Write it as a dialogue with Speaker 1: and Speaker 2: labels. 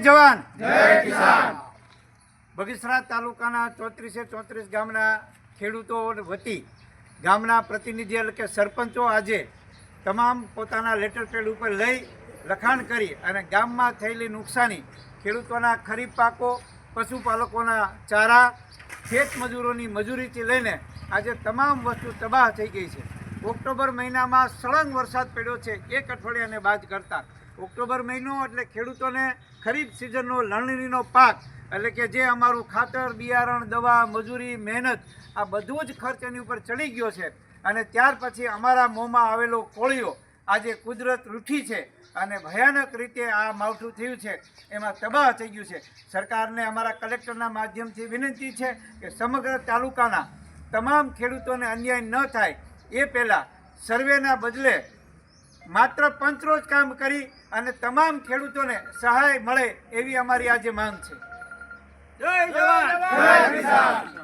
Speaker 1: જવાન. બગીસરા તાલુકાના ચોત્રીસે ચોત્રીસ ગામના ખેડૂતો વતી ગામના પ્રતિનિધિ એટલે કે સરપંચો આજે તમામ પોતાના લેટર પેડ ઉપર લઈ લખાણ કરી અને ગામમાં થયેલી નુકસાની ખેડૂતોના ખરીફ પાકો પશુપાલકોના ચારા ખેત મજૂરોની મજૂરીથી લઈને આજે તમામ વસ્તુ તબાહ થઈ ગઈ છે. ઓક્ટોબર મહિનામાં સળંગ વરસાદ પડ્યો છે. એક અઠવાડિયાને બાદ કરતાં. ઓક્ટોબર મહિનો એટલે ખેડૂતોને ખરીફ સિઝનનો લણણીનો પાક. એટલે કે જે અમારું ખાતર, બિયારણ, દવા, મજૂરી, મહેનત, આ બધું જ ખર્ચ એની ઉપર ચડી ગયો છે. અને ત્યાર પછી અમારા મોંમાં આવેલો કોળીઓ આજે કુદરત રૂઠી છે અને ભયાનક રીતે આ માવઠું થયું છે. એમાં તબાહ થઈ ગયું છે. સરકારને અમારા કલેક્ટરના માધ્યમથી વિનંતી છે કે સમગ્ર તાલુકાના તમામ ખેડૂતોને અન્યાય ન થાય. એ પહેલાં સર્વેના બદલે માત્ર પંચરોજ કામ કરી અને તમામ ખેડૂતોને સહાય મળે એવી અમારી આજે માંગ છે. જય જવાન! જય કિસાન!